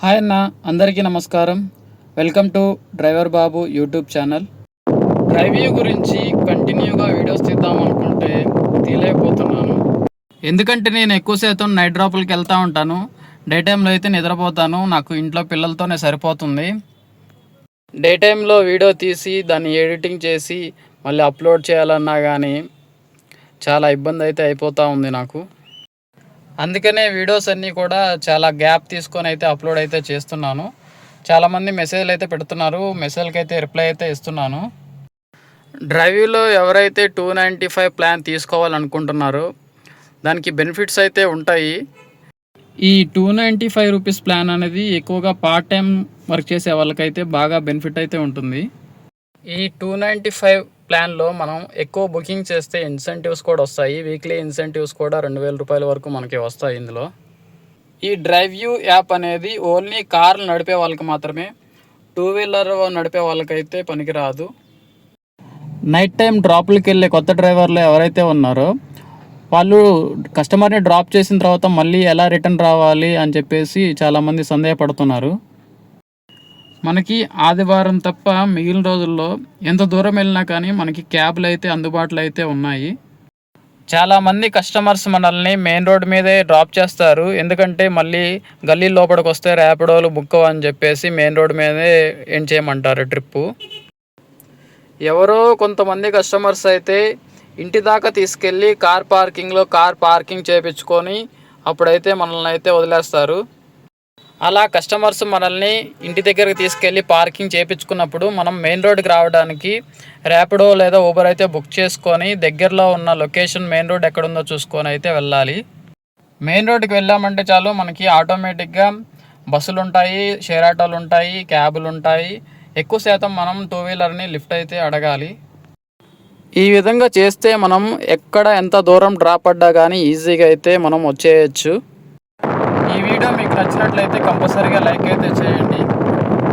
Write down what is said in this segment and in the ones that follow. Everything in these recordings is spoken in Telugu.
హాయ్ అన్న అందరికీ నమస్కారం. Welcome to driver Babu YouTube channel. Driving గురించి కంటిన్యూగా వీడియోస్ తీద్దాం అనుకుంటే తీయలేకపోతున్నాను ఎందుకంటే నేను ఎక్కువ శాతం నైట్ డ్రాపులకి వెళ్తూ ఉంటాను. డే టైంలో అయితే నిద్రపోతాను. నాకు ఇంట్లో పిల్లలతోనే సరిపోతుంది. డే టైంలో వీడియో తీసి దాన్ని ఎడిటింగ్ చేసి మళ్ళీ అప్లోడ్ చేయాలన్నా కానీ చాలా ఇబ్బంది అయితే అయిపోతూ ఉంది నాకు. అందుకనే వీడియోస్ అన్నీ కూడా చాలా గ్యాప్ తీసుకొని అయితే అప్లోడ్ అయితే చేస్తున్నాను. చాలామంది మెసేజ్లు అయితే పెడుతున్నారు. మెసేజ్కి అయితే రిప్లై అయితే ఇస్తున్నాను. డ్రైవ్లో ఎవరైతే టూ నైంటీ ఫైవ్ ప్లాన్ తీసుకోవాలనుకుంటున్నారో దానికి బెనిఫిట్స్ అయితే ఉంటాయి. ఈ two ninety five rupees plan అనేది ఎక్కువగా పార్ట్ టైం వర్క్ చేసే వాళ్ళకైతే బాగా బెనిఫిట్ అయితే ఉంటుంది. ఈ టూ నైంటీ ఫైవ్ ప్లాన్లో మనం ఎక్కువ బుకింగ్ చేస్తే ఇన్సెంటివ్స్ కూడా వస్తాయి. వీక్లీ ఇన్సెంటివ్స్ కూడా రెండు వేల రూపాయల వరకు మనకి వస్తాయి ఇందులో. ఈ డ్రైవ్ యూ యాప్ అనేది ఓన్లీ కార్లు నడిపే వాళ్ళకి మాత్రమే టూ వీలర్ నడిపే వాళ్ళకైతే పనికిరాదు. నైట్ టైం డ్రాప్లకి వెళ్ళే కొత్త డ్రైవర్లు ఎవరైతే ఉన్నారో వాళ్ళు కస్టమర్ని డ్రాప్ చేసిన తర్వాత మళ్ళీ ఎలా రిటర్న్ రావాలి అని చెప్పేసి చాలామంది సందేహపడుతున్నారు. మనకి ఆదివారం తప్ప మిగిలిన రోజుల్లో ఎంత దూరం వెళ్ళినా కానీ మనకి క్యాబ్లు అయితే అందుబాటులో అయితే ఉన్నాయి. చాలామంది కస్టమర్స్ మనల్ని మెయిన్ రోడ్ మీదే డ్రాప్ చేస్తారు. ఎందుకంటే మళ్ళీ గల్లీ లోపలికి వస్తే ర్యాపిడోలు బుక్ అని చెప్పేసి మెయిన్ రోడ్ మీదే ఎండ్ చేయమంటారు ట్రిప్పు? ఎవరో కొంతమంది కస్టమర్స్ అయితే ఇంటి దాకా తీసుకెళ్ళి కార్ పార్కింగ్లో కార్ పార్కింగ్ చేయించుకొని అప్పుడైతే మనల్ని అయితే వదిలేస్తారు. అలా కస్టమర్స్ మనల్ని ఇంటి దగ్గరికి తీసుకెళ్ళి పార్కింగ్ చేయించుకున్నప్పుడు మనం మెయిన్ రోడ్కి రావడానికి ర్యాపిడో లేదా ఊబర్ అయితే బుక్ చేసుకొని దగ్గరలో ఉన్న లొకేషన్ మెయిన్ రోడ్ ఎక్కడుందో చూసుకొని అయితే వెళ్ళాలి. మెయిన్ రోడ్కి వెళ్ళామంటే చాలు మనకి ఆటోమేటిక్గా బస్సులు ఉంటాయి షేర్ ఆటోలు ఉంటాయి క్యాబులు ఉంటాయి. ఎక్కువ శాతం మనం టూ వీలర్ని లిఫ్ట్ అయితే అడగాలి. ఈ విధంగా చేస్తే మనం ఎక్కడ ఎంత దూరం డ్రాప్ పడ్డా కానీ ఈజీగా అయితే మనం వచ్చేయచ్చు. ఈ వీడియో మీకు నచ్చినట్లయితే కంపల్సరీగా లైక్ అయితే చేయండి.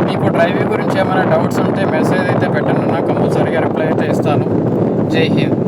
మీకు డ్రైవింగ్ గురించి ఏమైనా డౌట్స్ ఉంటే మెసేజ్ అయితే పెట్టండి. నాకు కంపల్సరీగా రిప్లై అయితే ఇస్తాను. జై హింద్.